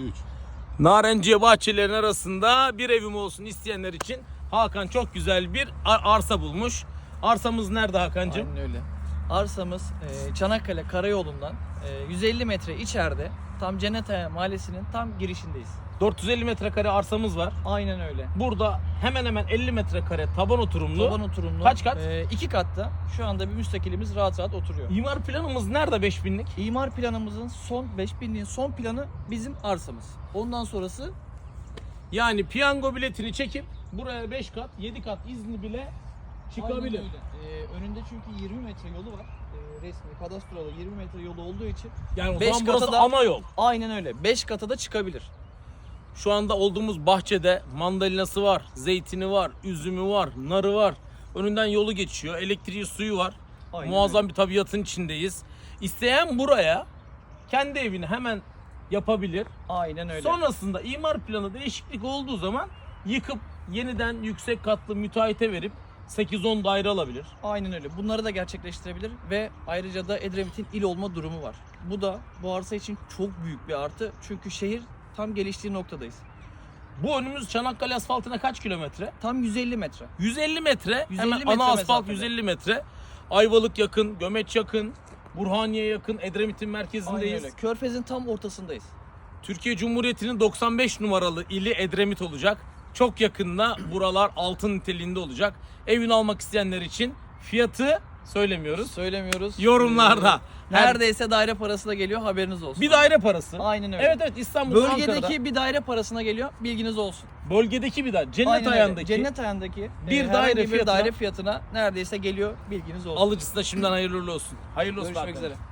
3. Narenciye bahçelerin arasında bir evim olsun isteyenler için Hakan çok güzel bir ar- arsa bulmuş. Arsamız nerede Hakan'cığım? Aynen öyle. Arsamız e, Çanakkale Karayolu'ndan e, 150 metre içeride tam Cennetaya Mahallesi'nin tam girişindeyiz. 450 metrekare arsamız var. Aynen öyle. Burada hemen hemen 50 metrekare taban oturumlu. Taban oturumlu. Kaç kat? E, iki katta. Şu anda bir müstakilimiz rahat rahat oturuyor. İmar planımız nerede 5000'lik? İmar planımızın son 5000'liğin son planı bizim arsamız. Ondan sonrası Yani piyango biletini çekip buraya 5 kat 7 kat izni bile çıkabilir. Aynen öyle. E, önünde çünkü 20 metre yolu var. E, resmi kadastroda 20 metre yolu olduğu için Yani o Beş zaman burası kata da- ana yol. aynen öyle. 5 kata da çıkabilir. Şu anda olduğumuz bahçede mandalinası var, zeytini var, üzümü var, narı var. Önünden yolu geçiyor, elektriği, suyu var. Aynen Muazzam bir tabiatın içindeyiz. İsteyen buraya kendi evini hemen yapabilir. Aynen öyle. Sonrasında imar planı değişiklik olduğu zaman yıkıp yeniden yüksek katlı müteahhite verip 8-10 daire alabilir. Aynen öyle. Bunları da gerçekleştirebilir ve ayrıca da Edremit'in il olma durumu var. Bu da bu arsa için çok büyük bir artı. Çünkü şehir tam geliştiği noktadayız. Bu önümüz Çanakkale asfaltına kaç kilometre? Tam 150 metre. 150 metre. 150 hemen metre ana asfalt mesafede. 150 metre. Ayvalık yakın, Gömeç yakın, Burhaniye yakın, Edremit'in Aynen merkezindeyiz. öyle. Körfez'in tam ortasındayız. Türkiye Cumhuriyeti'nin 95 numaralı ili Edremit olacak. Çok yakında buralar altın niteliğinde olacak. Evini almak isteyenler için fiyatı söylemiyoruz. Söylemiyoruz. Yorumlarda. Neredeyse daire parası da geliyor haberiniz olsun. Bir daire parası. Aynen öyle. Evet evet İstanbul, Bölgedeki Ankara'da. bir daire parasına geliyor. Bilginiz olsun. Bölgedeki bir daire. Cennet Aynen öyle. ayağındaki. Cennet ayağındaki Bir e, daire bir fiyatına- daire fiyatına neredeyse geliyor. Bilginiz olsun. Alıcısı da şimdiden hayırlı olsun. Hayırlı olsun Görüşmek Hakan. üzere.